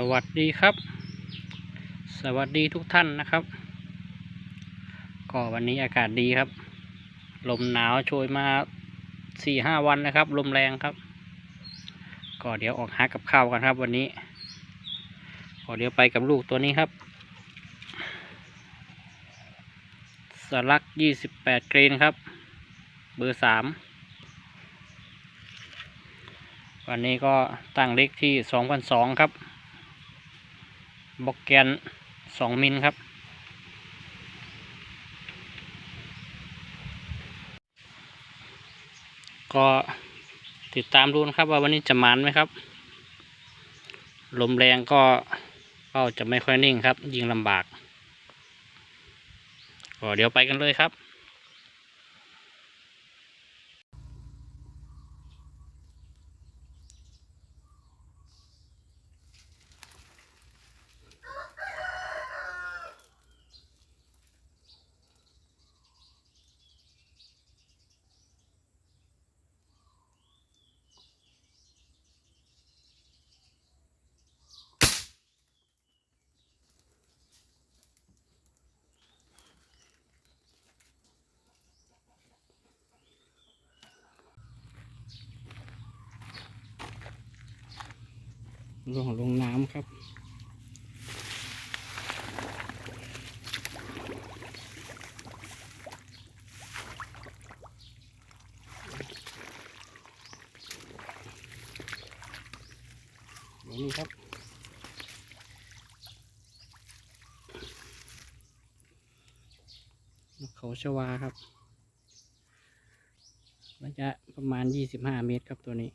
สวัสดีครับ สวัสดีทุกท่านนะครับ ก็วันนี้อากาศดีครับ ลมหนาวโชยมาสี่ห้าวันนะครับ ลมแรงครับ ก็เดี๋ยวออกหากับข้าวกันครับวันนี้ก็เดี๋ยวไปกับลูกตัวนี้ครับ สลักยี่สิบแปดกรีนครับ เบอร์สามวันนี้ก็ตั้งเล็กที่สองพันสองครับ บล็อกแกนสองมิลครับ ก็ติดตามดูนะครับว่าวันนี้จะหมันไหมครับ ลมแรงก็ก็จะไม่ค่อยนิ่งครับ ยิงลำบากก็เดี๋ยวไปกันเลยครับ ลงลงน้ำครับนี่ครับนกเขาชวาครับ ระยะประมาณ 25 เมตรครับตัวนี้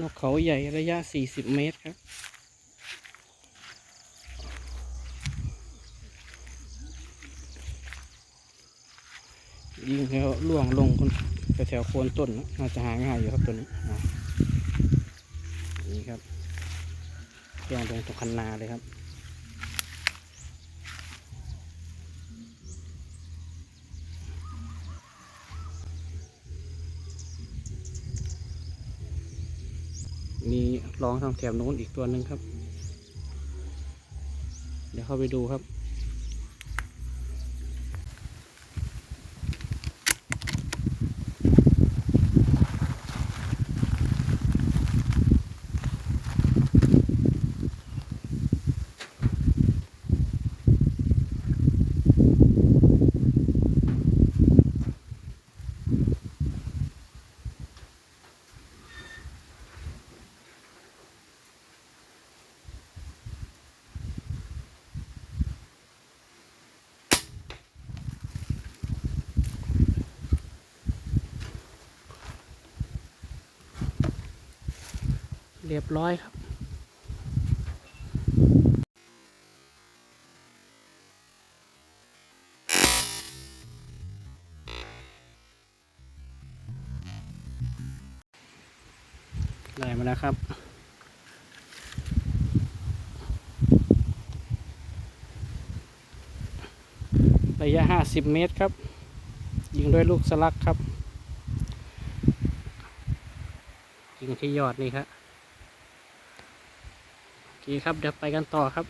นกเขาใหญ่ระยะ 40 เมตรครับ ยิงแล้วล่วงลงคนแถวโคนต้นนะน่าจะหาง่ายอยู่ครับตัวนี้นี่ครับล่วงลงตรงคันนาเลยครับ มีร้องทางแถบโน้นอีกตัวหนึ่งครับ เดี๋ยวเข้าไปดูครับ รียบร้อยครับได้มาแล้วครับระยะ 50 เมตรครับ ยิงด้วยลูกสลักครับ ยิงที่ยอดนี่ครับ เคครับเดี๋ยวไปกันต่อครับ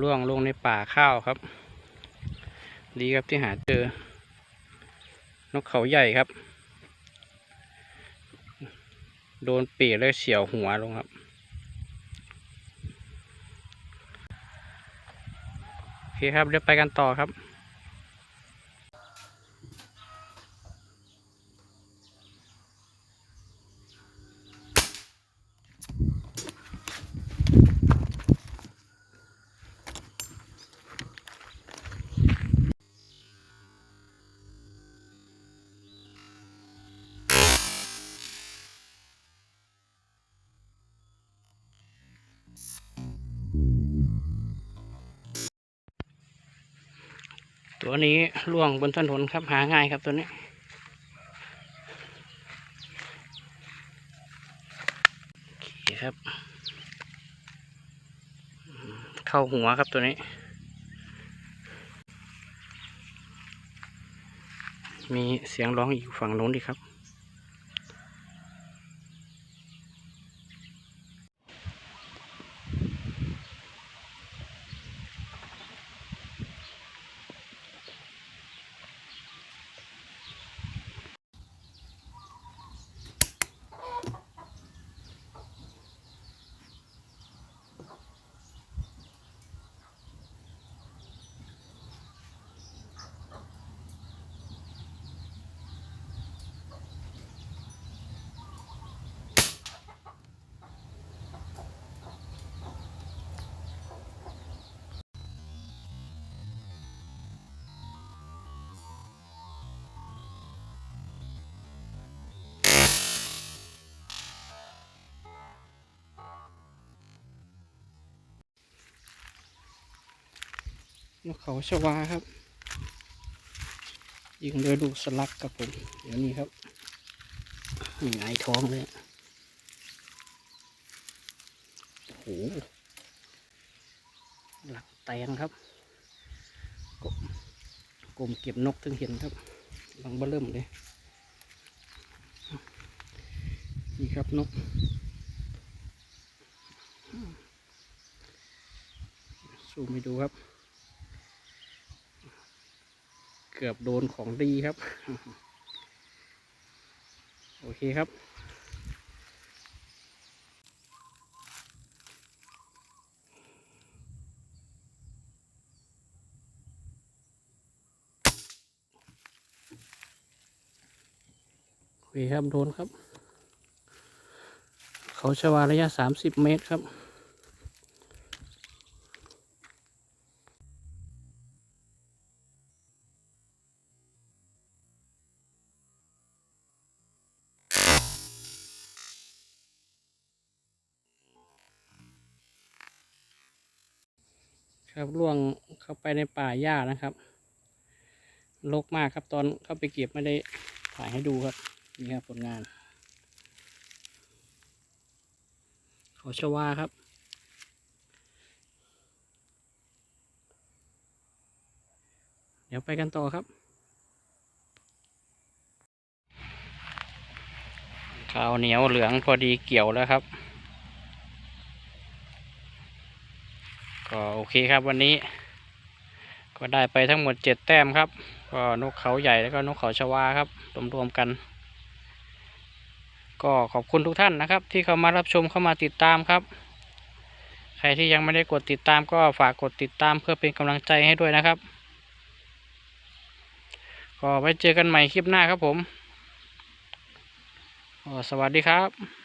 ล่วงลงในป่าข้าวครับ ดีครับที่หาเจอ นกเขาใหญ่ครับ โดนปีกแล้วเฉียวหัวลงครับ โอเคครับเดี๋ยวไปกันต่อครับ ตัวนี้ล่วงบนถนนครับหาง่ายครับตัวนี้คครับ เข้าหัวครับตัวนี้ มีเสียงร้องอยู่ฝั่งโน้นดีครับ นกเขาชวาครับ ยิงโดยลูกสลักครับผม เดี๋ยวนี้ครับนี่ไงายท้องเลยโอ้โหหลักแตนครับกบกลมเก็บนกถึงเห็นครับลังเบอเริ่มเลย นี่ครับนกซูมไปดูครับ เกือบโดนของดีครับ โอเคครับ โอเคครับ โดนครับ เขาชวาระยะสามสิบเมตรครับ ล่วงเข้าไปในป่าหญ้านะครับรกมากครับตอนเข้าไปเก็บไม่ได้ถ่ายให้ดูครับนี่ครับผลงาน เขาชวาครับ เดี๋ยวไปกันต่อครับข้าวเหนียวเหลืองพอดีเกี่ยวแล้วครับ ก็โอเคครับวันนี้ ก็ได้ไปทั้งหมดเจ็ดแต้มครับ ก็นกเขาใหญ่แล้วก็นกเขาชวาครับรวมๆกัน ก็ขอบคุณทุกท่านนะครับ ที่เข้ามารับชมเข้ามาติดตามครับ ใครที่ยังไม่ได้กดติดตามก็ฝากกดติดตามเพื่อเป็นกำลังใจให้ด้วยนะครับ ก็ไว้เจอกันใหม่คลิปหน้าครับผมสวัสดีครับ